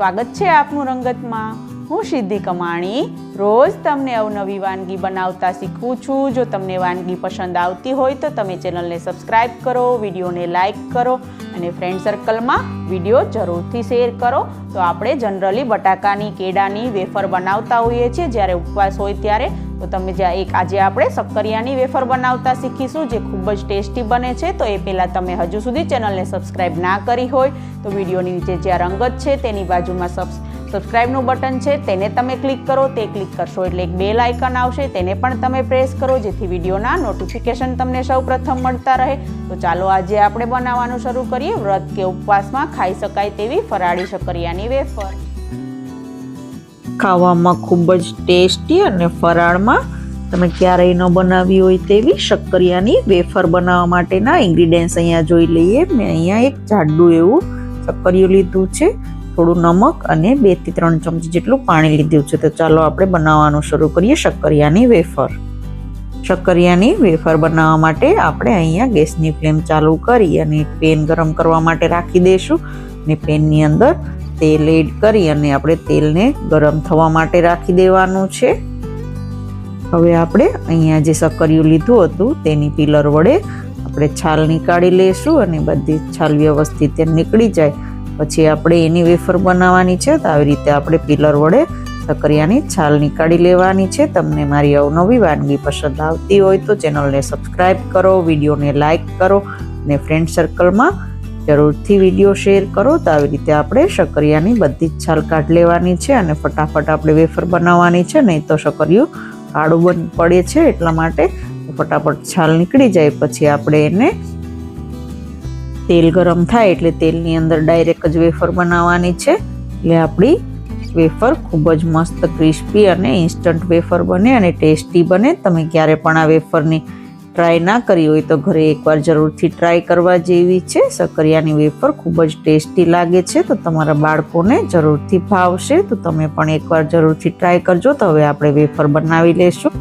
સ્વાગત છે આપનું રંગતમાં. હું સિદ્ધિ કમાણી. રોજ તમને અવનવી વાનગી બનાવતા શીખવું છું. જો તમને વાનગી પસંદ આવતી હોય તો તમે ચેનલને સબસ્ક્રાઈબ કરો, વિડીયોને લાઇક કરો અને ફ્રેન્ડ સર્કલમાં વીડિયો જરૂરથી શેર કરો. તો આપણે જનરલી બટાકાની, કેળાની વેફર બનાવતા હોઈએ છીએ. જ્યારે ઉપવાસ હોય ત્યારે તો તમે જ્યાં એક આજે આપણે શક્કરિયાની વેફર બનાવતા શીખીશું, જે ખૂબ જ ટેસ્ટી બને છે. તો એ પહેલાં તમે હજુ સુધી ચેનલને સબસ્ક્રાઈબ ના કરી હોય તો વિડીયોની નીચે જ્યાં રંગત છે તેની બાજુમાં સબ સબસ્ક્રાઇબનું બટન છે, તેને તમે ક્લિક કરો, તે ક્લિક કરશો. એટલે એક બેલ આઇકન આવશે, તેને પણ તમે પ્રેસ કરો, જેથી વિડીયોના નોટિફિકેશન તમને સૌ પ્રથમ મળતા રહે. તો ચાલો આજે આપણે બનાવવાનું શરૂ કરીએ. વ્રત કે ઉપવાસમાં ખાઈ શકાય તેવી ફરાળી શક્કરિયાની વેફર. ખાવામાં ખૂબ જ ટેસ્ટી અને ફરાળમાં તમે ક્યારેય ન બનાવી હોય તેવી શક્કરિયાની વેફર બનાવવા માટેના ઇન્ગ્રીડિયન્ટ્સ અહીંયા જોઈ લઈએ. મેં અહીંયા એક જાડું એવું શક્કરિયું લીધું છે. થોડું નમક અને બેથી ત્રણ ચમચી જેટલું પાણી લીધું છે. તો ચાલો આપણે બનાવવાનું શરૂ કરીએ શક્કરિયાની વેફર. શક્કરિયાની વેફર બનાવવા માટે આપણે અહીંયા ગેસની ફ્લેમ ચાલુ કરી અને પેન ગરમ કરવા માટે રાખી દઈશું. અને પેનની અંદર તેલ એડ કરી અને આપણે તેલને ગરમ થવા માટે રાખી દેવાનું છે. હવે આપણે અહીંયા જે સક્કરિયું લીધું હતું તેની પિલર વડે આપણે છાલ નીકાળી લઈશું અને બધી છાલ વ્યવસ્થિત નીકળી જાય. પછી આપણે એની વેફર બનાવવાની છે તો આવી રીતે આપણે પિલર વડે સકરિયાની છાલ નીકાળી લેવાની છે. તમને મારી અવનવી વાનગી પસંદ આવતી હોય તો ચેનલને સબસ્ક્રાઈબ કરો, વિડીયોને લાઇક કરો અને ફ્રેન્ડ સર્કલમાં જરૂરથી વીડિયો શેર કરો તો આવી રીતે આપણે સકરિયાની બધી જ છાલ કાઢ લેવાની છે અને ફટાફટ આપણે વેફર બનાવવાની છે. નહીં તો સકરિયું કાળું બન પડે છે એટલા માટે ફટાફટ છાલ નીકળી જાય. પછી આપણે એને તેલ ગરમ થાય એટલે તેલની અંદર ડાયરેક્ટ જ વેફર બનાવવાની છે. એટલે આપણી વેફર ખૂબ જ મસ્ત ક્રિસ્પી અને ઇન્સ્ટન્ટ વેફર બને અને ટેસ્ટી બને. તમે ક્યારે પણ આ વેફરની ટ્રાય ના કરી હોય તો ઘરે એકવાર જરૂરથી ટ્રાય કરવા જેવી છે. સકરિયાની વેફર ખૂબ જ ટેસ્ટી લાગે છે. તો તમારા બાળકોને જરૂરથી ભાવશે. તો તમે પણ એકવાર જરૂરથી ટ્રાય કરજો. તો હવે આપણે વેફર બનાવી લેશું.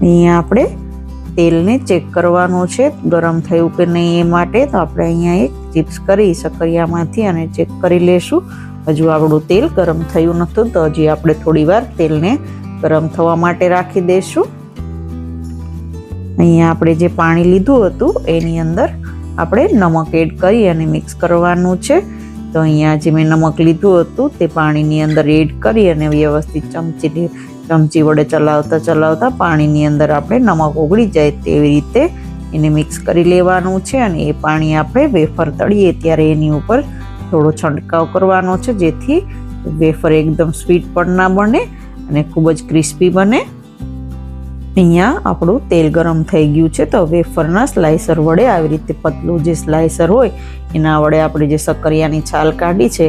અહીંયા આપણે તેલને ચેક કરવાનું છે. ગરમ થયું કે નહીં એ માટે તો આપણે અહીંયા એક ચિપ્સ કરી, સકરિયામાંથી અને ચેક કરી લેશું. હજુ આપણું તેલ ગરમ થયું નહોતું તો હજી આપણે થોડી વાર તેલને ગરમ થવા માટે રાખી દઈશું અહીંયા આપણે જે પાણી લીધું હતું એની અંદર આપણે નમક એડ કરી અને મિક્સ કરવાનું છે. તો અહીંયા જે મેં નમક લીધું હતું તે પાણીની અંદર એડ કરી અને વ્યવસ્થિત ચમચી ચમચી વડે ચલાવતા ચલાવતા પાણીની અંદર આપણે નમક ઓગળી જાય તેવી રીતે એને મિક્સ કરી લેવાનું છે અને એ પાણી આપણે વેફર તળીએ ત્યારે એની ઉપર થોડો છંટકાવ કરવાનો છે જેથી વેફર એકદમ સ્વીટ પણ ના બને અને ખૂબ જ ક્રિસ્પી બને. અહીંયા આપણું તેલ ગરમ થઈ ગયું છે તો વેફરના સ્લાઇસર વડે આવી રીતે પતલું જે સ્લાઇસર હોય, એના વડે આપણે જે સક્કરિયાની છાલ કાઢી છે,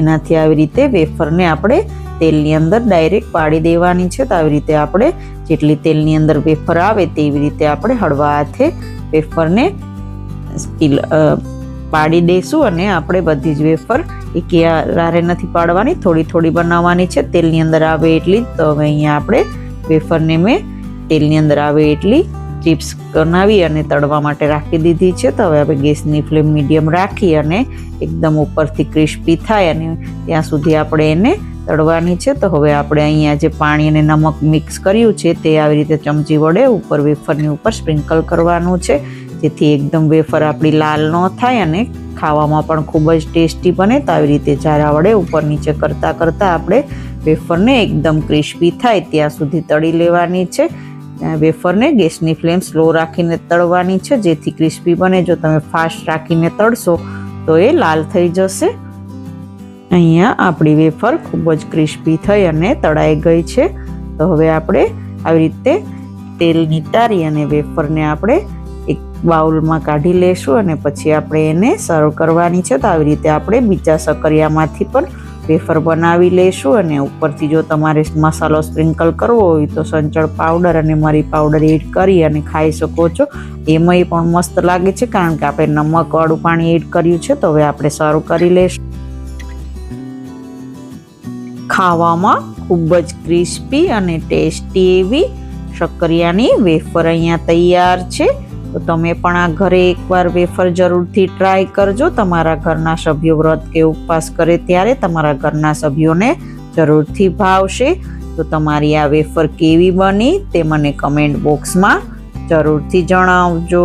એનાથી આવી રીતે વેફરને આપણે તેલની અંદર ડાયરેક્ટ પાડી દેવાની છે. તો આવી રીતે આપણે જેટલી તેલની અંદર વેફર આવે તેવી રીતે આપણે હળવા હાથે વેફરને પાડી દઈશું અને આપણે બધી જ વેફર એક રારે નથી પાડવાની, થોડી થોડી બનાવવાની છે. તેલની અંદર આવે એટલી જ, તો હવે અહીંયા આપણે વેફરને મેં તેલની અંદર આવે એટલી ચિપ્સ બનાવી અને તળવા માટે રાખી દીધી છે. તો હવે આપણે ગેસની ફ્લેમ મીડિયમ રાખી અને એકદમ ઉપરથી ક્રિસ્પી થાય અને ત્યાં સુધી આપણે એને તળવાની છે. તો હવે આપણે અહીંયા જે પાણી અને નમક મિક્સ કર્યું છે તે આવી રીતે ચમચી વડે ઉપર વેફરની ઉપર સ્પ્રિંકલ કરવાનું છે. જેથી એકદમ વેફર આપણી લાલ ન થાય અને ખાવામાં પણ ખૂબ જ ટેસ્ટી બને. તો આવી રીતે ચારા વડે ઉપર નીચે કરતાં કરતાં આપણે વેફરને એકદમ ક્રિસ્પી થાય ત્યાં સુધી તળી લેવાની છે. વેફરને ગેસની ફ્લેમ સ્લો રાખીને તળવાની છે, જેથી ક્રિસ્પી બને. જો તમે ફાસ્ટ રાખીને તળશો, તો એ લાલ થઈ જશે. અહીંયા આપણી વેફર ખૂબ જ ક્રિસ્પી થઈ અને તળાઈ ગઈ છે. તો હવે આપણે આવી રીતે તેલ નિતારી અને વેફરને આપણે એક બાઉલમાં કાઢી લેશું અને પછી આપણે એને સર્વ કરવાની છે. તો આવી રીતે આપણે બીજા સકરિયામાંથી પણ વેફર બનાવી લેશું અને ઉપરથી જો તમારે મસાલો સ્પ્રિંકલ કરવો હોય તો સંચળ પાવડર અને મરી પાવડર એડ કરી અને ખાઈ શકો છો. એમાંય પણ મસ્ત લાગે છે કારણ કે આપણે નમકવાળું પાણી એડ કર્યું છે તો હવે આપણે સર્વ કરી લેશું. ખાવામાં ખૂબ જ ક્રિસ્પી અને ટેસ્ટી એવી શક્કરિયાની વેફર અહીંયા તૈયાર છે. તો તમે પણ આ ઘરે એકવાર વેફર જરૂરથી ટ્રાય કરજો. તમારા ઘરના સભ્યો વ્રત કે ઉપવાસ કરે ત્યારે તમારા ઘરના સભ્યોને જરૂરથી ભાવશે. તો તમારી આ વેફર કેવી બની તે મને કમેન્ટ બોક્સમાં જરૂરથી જણાવજો.